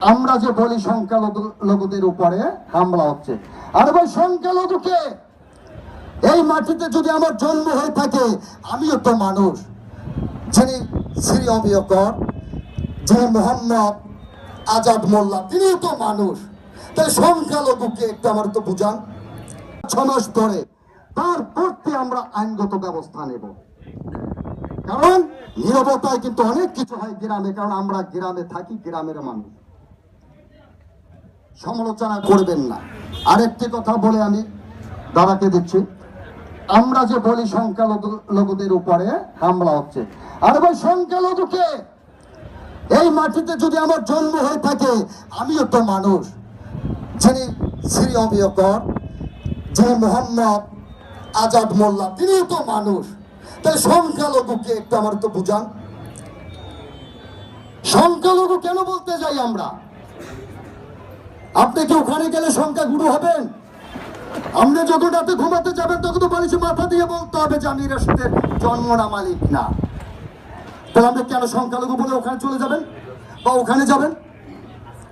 আমরা যে বলি সংখ্যালঘুদের উপরে হামলা হচ্ছে। আর ভাই সংখ্যালঘুকে এই মাটিতে যদি আমার জন্ম হয়ে থাকে, আমিও তো মানুষ। যিনি শ্রী অবিয়কর যিনি মোহাম্মদ আজাদ মোল্লা, তিনিও তো মানুষ। তাই সংখ্যালঘুকে একটু আমার তো বুঝান। ছ মাস পরে তার প্রতি আমরা আইনগত ব্যবস্থা নেব। কারণ নিরবতায় কিন্তু অনেক কিছু হয় গ্রামে, কারণ আমরা গ্রামে থাকি, গ্রামের মানুষ। সমালোচনা করবেন না। আরেকটি কথা বলে আমি দাদাকে দিচ্ছি। আমরা যে বলি সংখ্যালঘুদের উপরে হামলা হচ্ছে। আর ভাই সংখ্যালঘুকে এই মাটিতে যদি আমার জন্ম হয়ে থাকে, আমিও তো মানুষ। যিনি শ্রী অবিয়কর, যিনি মোহাম্মদ আজাদ মোল্লা, তিনিও তো মানুষ। তাই সংখ্যালঘুকে একটু আমার তো বুঝান। সংখ্যালঘু কেন বলতে যাই আমরা? আপনি কি ওখানে গেলে সংখ্যা গুরু হবেন? আপনি যখন রাতে ঘুমাতে যাবেন, তখন তো বালিশে মাথা দিয়ে বলতে হবে যে, আমি রাষ্ট্রের জন্মনা মালিক না। তাহলে আপনি কেন সংখ্যালঘু বলে ওখানে চলে যাবেন? বা ওখানে যাবেন?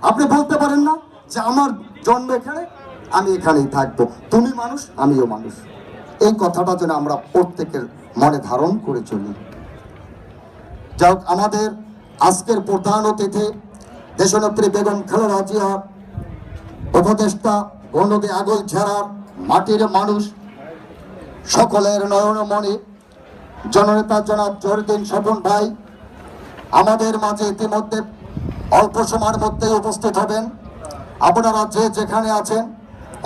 আপনি বলতে পারেন না যে, আমার জন্ম এখানে, আমি এখানেই থাকব। তুমি মানুষ, আমিও মানুষ। এই কথাটা যেন আমরা প্রত্যেকের মনে ধারণ করে চলি। যাই আমাদের আজকের প্রধান অতিথি, দেশনেত্রী বেগম খালেদা জিয়া উপদেষ্টা গণদী আগল ছেড়ার মাটির মানুষ। সকলের নয়নমণি জননেতা জনাব জহরুদ্দিন স্বপন ভাই, আমাদের মাঝে ইতিমধ্যে অল্প সময়ের মধ্যেই উপস্থিত হবেন। আপনারা যে যেখানে আছেন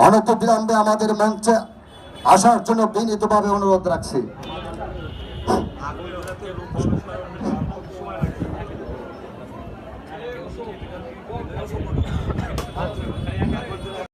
অনত বিলম্বে আমাদের মঞ্চে আসার জন্য বিনীতভাবে অনুরোধ রাখছি। そこに。